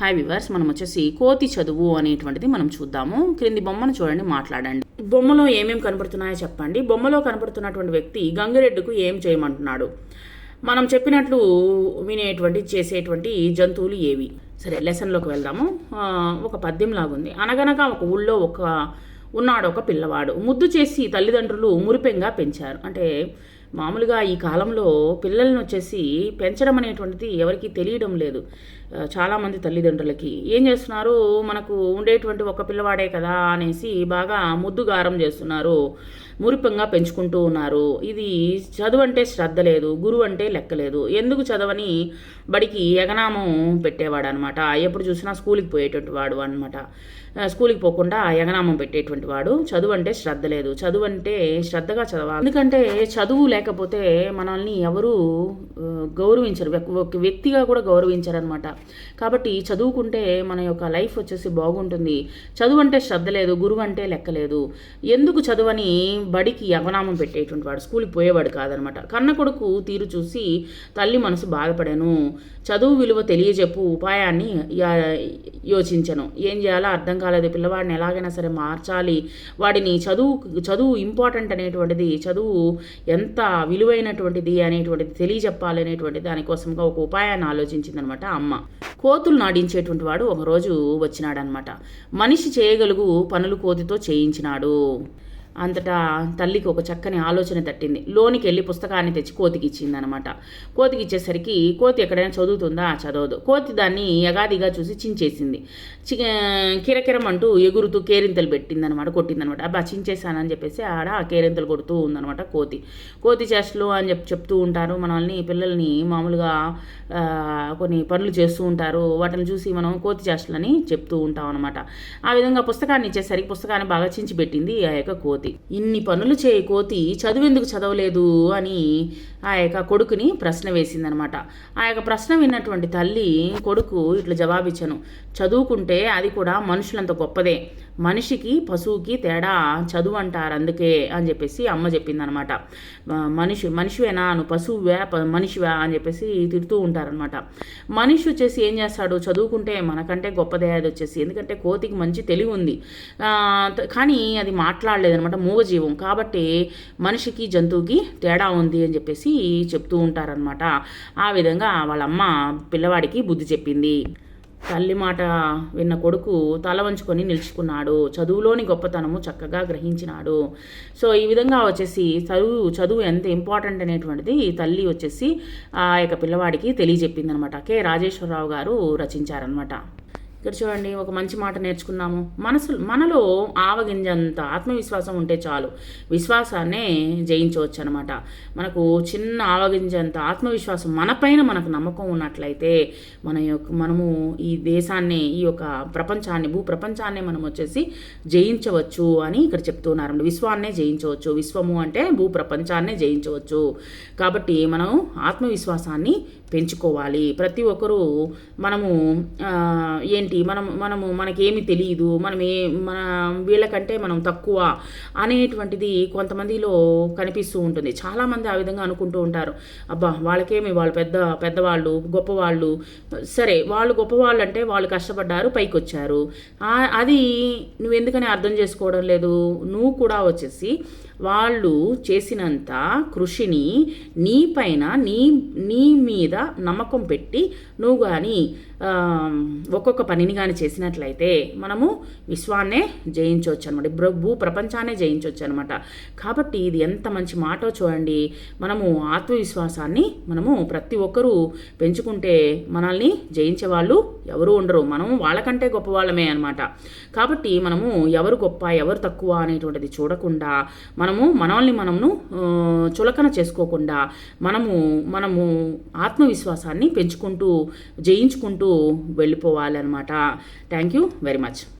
Hi viewers మనం వచ్చేసి కోతి చదువు అనేటువంటిది మనం చూద్దాము. క్రింది బొమ్మను చూడండి మాట్లాడండి. బొమ్మలో ఏమేమి కనపడుతున్నాయో చెప్పండి. బొమ్మలో కనపడుతున్నటువంటి వ్యక్తి గంగిరెడ్డికు ఏం చేయమంటున్నాడు? మనం చెప్పినట్లు వినేటువంటి చేసేటువంటి జంతువులు ఏవి? సరే లెసన్లోకి వెళ్దాము. ఒక పద్యం లాగుంది. అనగనగా ఒక ఊళ్ళో ఒక ఉన్నాడు ఒక పిల్లవాడు. ముద్దు చేసి తల్లిదండ్రులు మురిపెంగా పెంచారు. అంటే మామూలుగా ఈ కాలంలో పిల్లల్ని వచ్చేసి పెంచడం అనేటువంటిది ఎవరికి తెలియడం లేదు. చాలామంది తల్లిదండ్రులకి. ఏం చేస్తున్నారు? మనకు ఉండేటువంటి ఒక పిల్లవాడే కదా అనేసి బాగా ముద్దుగారం చేస్తున్నారు. మురిపంగా పెంచుకుంటూ ఉన్నారు. ఇది చదువు అంటే శ్రద్ధ లేదు గురువు అంటే లెక్కలేదు ఎందుకు చదవని బడికి ఎగనామం పెట్టేవాడు అనమాట ఎప్పుడు చూసినా స్కూల్కి పోయేటటువంటి వాడు అనమాట స్కూల్కి పోకుండా ఎగనామం పెట్టేటువంటి వాడు. చదువు అంటే శ్రద్ధ లేదు. చదువు అంటే శ్రద్ధగా చదవాలి. ఎందుకంటే చదువు లేకపోతే మనల్ని ఎవరు గౌరవించరు. ఒక వ్యక్తిగా కూడా గౌరవించారనమాట అనమాట కాబట్టి చదువుకుంటే మన యొక్క లైఫ్ వచ్చేసి బాగుంటుంది. చదువు అంటే శ్రద్ధ లేదు గురువు అంటే లెక్కలేదు ఎందుకు చదువని బడికి యవనామం పెట్టేటువంటి వాడు స్కూల్కి పోయేవాడు కాదనమాట కన్న కొడుకు తీరు చూసి తల్లి మనసు బాధపడాను. చదువు విలువ తెలియజెప్పు ఉపాయాన్ని యోచించను. ఏం చేయాలో అర్థం కాలేదు. పిల్లవాడిని ఎలాగైనా సరే మార్చాలి. వాడిని చదువు చదువు ఇంపార్టెంట్ అనేటువంటిది చదువు ఎంత విలువైనటువంటిది అనేటువంటిది తెలియజెప్పాలనేటువంటి దానికోసంగా ఒక ఉపాయాన్ని ఆలోచించిందనమాట అమ్మ. కోతులు నాడించేటువంటి వాడు ఒకరోజు వచ్చినాడనమాట. మనిషి చేయగలుగు పనులు కోతితో చేయించినాడు. అంతటా తల్లికి ఒక చక్కని ఆలోచన తట్టింది. లోనికి వెళ్ళి పుస్తకాన్ని తెచ్చి కోతికి ఇచ్చిందనమాట కోతికి ఇచ్చేసరికి కోతి ఎక్కడైనా చదువుతుందా? చదవదు. కోతి దాన్ని యగాదిగా చూసి చించేసింది. చి కిరకిరం అంటూ ఎగురుతూ కేరింతలు పెట్టిందనమాట కొట్టిందనమాట. అబ్బా చించేశానని చెప్పేసి ఆడ కేరింతలు కొడుతూ ఉందనమాట కోతి. కోతి చేష్టలు అని చెప్పి చెప్తూ ఉంటారు. మనల్ని పిల్లల్ని మామూలుగా కొన్ని పనులు చేస్తూ ఉంటారు. వాటిని చూసి మనం కోతి చేష్టలని చెప్తూ ఉంటాం అనమాట ఆ విధంగా పుస్తకాన్ని ఇచ్చేసరికి పుస్తకాన్ని బాగా చించి పెట్టింది ఆ యొక్క కోతి. ఇన్ని పనులు చేయి కోతి చదువెందుకు చదవలేదు అని ఆ యొక్క కొడుకుని ప్రశ్న వేసిందనమాట. ఆ యొక్క ప్రశ్న విన్నటువంటి తల్లి కొడుకు ఇట్లా జవాబిచ్చాను. చదువుకుంటే అది కూడా మనుషులంత గొప్పదే. మనిషికి పశువుకి తేడా చదువు అంటారు అందుకే అని చెప్పేసి అమ్మ చెప్పిందనమాట. మనిషి మనిషివేనా? నువ్వు పశువువే ప- మనిషివా? అని చెప్పేసి తిడుతూ ఉంటారనమాట. మనిషి వచ్చేసి ఏం చేస్తాడు? చదువుకుంటే మనకంటే గొప్పదే అది వచ్చేసి. ఎందుకంటే కోతికి మంచి తెలివి ఉంది. కానీ అది మాట్లాడలేదనమాట మూగజీవం. కాబట్టి మనిషికి జంతువుకి తేడా ఉంది అని చెప్పేసి చెప్తూ ఉంటారనమాట. ఆ విధంగా వాళ్ళ అమ్మ పిల్లవాడికి బుద్ధి చెప్పింది. తల్లి మాట విన్న కొడుకు తల వంచుకొని నిలుచుకున్నాడు. చదువులోని గొప్పతనము చక్కగా గ్రహించినాడు. సో ఈ విధంగా వచ్చేసి చదువు చదువు ఎంత ఇంపార్టెంట్ అనేటువంటిది తల్లి వచ్చేసి ఆ యొక్క పిల్లవాడికి తెలియజెప్పింది అనమాట కె. రాజేశ్వరరావు గారు రచించారనమాట. ఇక్కడ చూడండి ఒక మంచి మాట నేర్చుకున్నాము. మనసు మనలో ఆవగింజంత ఆత్మవిశ్వాసం ఉంటే చాలు. విశ్వాసాన్నే జయించవచ్చు అనమాట మనకు చిన్న ఆవగింజంత ఆత్మవిశ్వాసం మనపైన మనకు నమ్మకం ఉన్నట్లయితే మన యొక్క మనము ఈ దేశాన్ని ఈ యొక్క ప్రపంచాన్ని భూ ప్రపంచాన్ని మనం వచ్చేసి జయించవచ్చు అని ఇక్కడ చెప్తున్నారు విశ్వాన్నే జయించవచ్చు. విశ్వము అంటే భూ ప్రపంచాన్నే జయించవచ్చు. కాబట్టి మనం ఆత్మవిశ్వాసాన్ని పెంచుకోవాలి. ప్రతి ఒక్కరూ మనము ఏంటి ఏంటి? మనం మనము మనకేమి తెలియదు మనం ఏ మన వీళ్ళకంటే మనం తక్కువ అనేటువంటిది కొంతమందిలో కనిపిస్తూ ఉంటుంది. చాలామంది ఆ విధంగా అనుకుంటూ ఉంటారు. అబ్బా వాళ్ళకేమి? వాళ్ళు పెద్ద పెద్దవాళ్ళు గొప్పవాళ్ళు. సరే వాళ్ళు గొప్పవాళ్ళు అంటే వాళ్ళు కష్టపడ్డారు పైకి వచ్చారు అది నువ్వు ఎందుకని అర్థం చేసుకోవడం లేదు? నువ్వు కూడా వచ్చేసి వాళ్ళు చేసినంత కృషిని నీ పైన నీ నీ మీద నమ్మకం పెట్టి నువ్వు కానీ ఒక్కొక్క పనిని కానీ చేసినట్లయితే మనము విశ్వాన్నే జయించవచ్చు అనమాట భూ ప్రపంచాన్నే జయించవచ్చు అనమాట కాబట్టి ఇది ఎంత మంచి మాటో చూడండి. మనము ఆత్మవిశ్వాసాన్ని మనము ప్రతి ఒక్కరూ పెంచుకుంటే మనల్ని జయించే వాళ్ళు ఎవరు ఉండరు. మనము వాళ్ళకంటే గొప్ప వాళ్ళమే అనమాట. కాబట్టి మనము ఎవరు గొప్ప ఎవరు తక్కువ అనేటువంటిది చూడకుండా మనము మనల్ని మనము చులకన చేసుకోకుండా మనము మనము ఆత్మవిశ్వాసాన్ని పెంచుకుంటూ జయించుకుంటూ వెళ్ళిపోవాలన్నమాట. Thank you very much